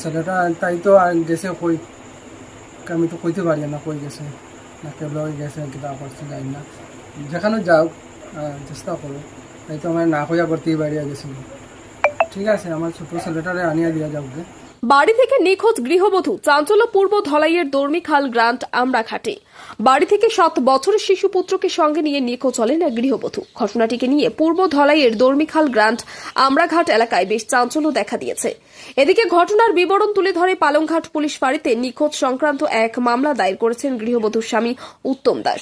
ছেলেটা তাই তো গেছে কই? আমি তো কইতে পারি না কই গেছে। না কেবল গেছে কিতা করছে জানি না। যেখানে যাও চেষ্টা করো তাই তো আমার না কইয়া করতেই বাড়িয়া গেছিল। ঠিক আছে, আমার ছোট ছেলেটারে আনিয়া দিয়া যাও বাড়ি থেকে নিখোঁজ গৃহবধূ চাঞ্চল্য পূর্ব ধলাইয়ের দর্মিখাল গ্রান্ট আমরাঘাটে। বাড়ি থেকে সাত বছরের শিশু পুত্রকে সঙ্গে নিয়ে নিখোঁজ হলেন এক গৃহবধূ। ঘটনাটিকে নিয়ে পূর্ব ধলাইয়ের দর্মিখাল গ্রান্ট আমরাঘাট এলাকায় বেশ চাঞ্চল্য দেখা দিয়েছে। এদিকে ঘটনার বিবরণ তুলে ধরে পালংঘাট পুলিশ ফাঁড়িতে নিখোঁজ সংক্রান্ত এক মামলা দায়ের করেছেন গৃহবধূর স্বামী উত্তম দাস।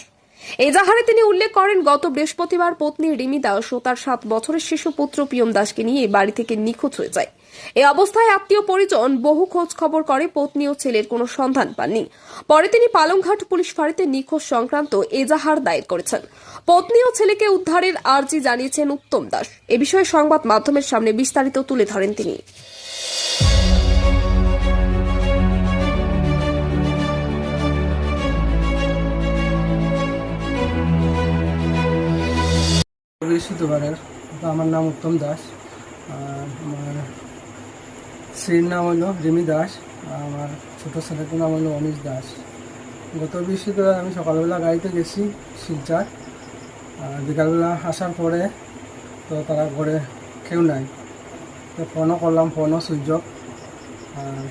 এজাহারে তিনি উল্লেখ করেন, গত বৃহস্পতিবার পত্নী রিমি দাস ও তার সাত বছরের শিশু পুত্র পিয়ম দাসকে নিয়ে বাড়ি থেকে নিখোঁজ হয়ে যায়। এই অবস্থায় আত্মীয় পরিজন বহু খোঁজ খবর করে পত্নী ও ছেলের কোনো সন্ধান পাননি। পরে তিনি পালংঘাট পুলিশ ফাঁড়িতে নিখোঁজ সংক্রান্ত এজাহার দায়ের করেছেন। পত্নী ও ছেলেকে উদ্ধারের আর্জি জানিয়েছেন উত্তম দাস। এ বিষয়ে সংবাদ মাধ্যমের সামনে বিস্তারিত তুলে ধরেন তিনি। বৃহস্পতিবারের তো আমার নাম উত্তম দাস, আর আমার স্ত্রীর নাম হলো রিমি দাস আমার ছোটো ছেলের নাম হলো অনিশ দাস। গত বৃহস্পতিবার আমি সকালবেলা গাড়িতে গেছি শিলচার বিকালবেলা আসার পরে তো তারা ঘরে কেউ নাই। তো ফোনও করলাম ফোনও সুইচ অফ, আর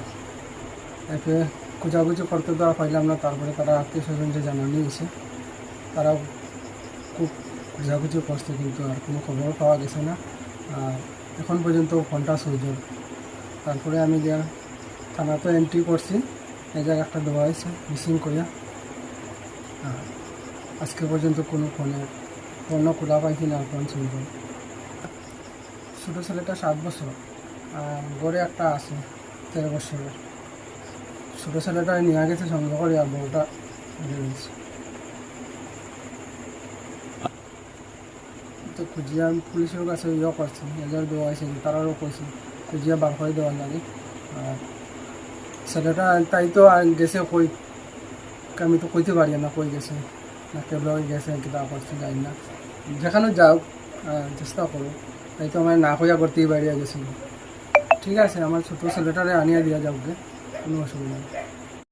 এরপরে খোঁজাখুঁজি করতে দেওয়া পাইলাম না, তারপরে তারা আত্মীয় স্বজনকে জানানো গেছে তারা খুব খোঁজাখুঁজি করছে কিন্তু আর কোনো খবর পাওয়া গেছে না। আর এখন পর্যন্ত ফোনটা অফ। তারপরে আমি যা থানাতে এন্ট্রি করছি, এই জায়গায় একটা দেওয়া হয়েছে মিসিং করিয়া আজকে পর্যন্ত কোনো ফোনে ফোনও খোলা পাইছি না, ফোন অফ। ছোটো ছেলেটা সাত বছর, আর গড়ে একটা আছে, তেরো বছরের। ছোটো ছেলেটা নিয়ে গেছে সঙ্গে করে আর বউটা তো খুঁজিয়া পুলিশের কাছে ইয়ে করছে এজার দেওয়া হয়েছে তারাও কইছে খুঁজিয়া বার করে দেওয়ার লাগে। আর ছেলেটা তাই তো আর গেছে কই আমি তো কইতে পারি না কই গেছে না কেবল গেছে কিতা করছে জানি না। যেখানে যাও আহ, চেষ্টা করো তাই তো আমার না কইয়া করতেই বাড়িয়া গেছিল ঠিক আছে আমার ছোটো ছেলেটারে আনিয়া দিয়া যাও গে কোনো অসুবিধা নেই।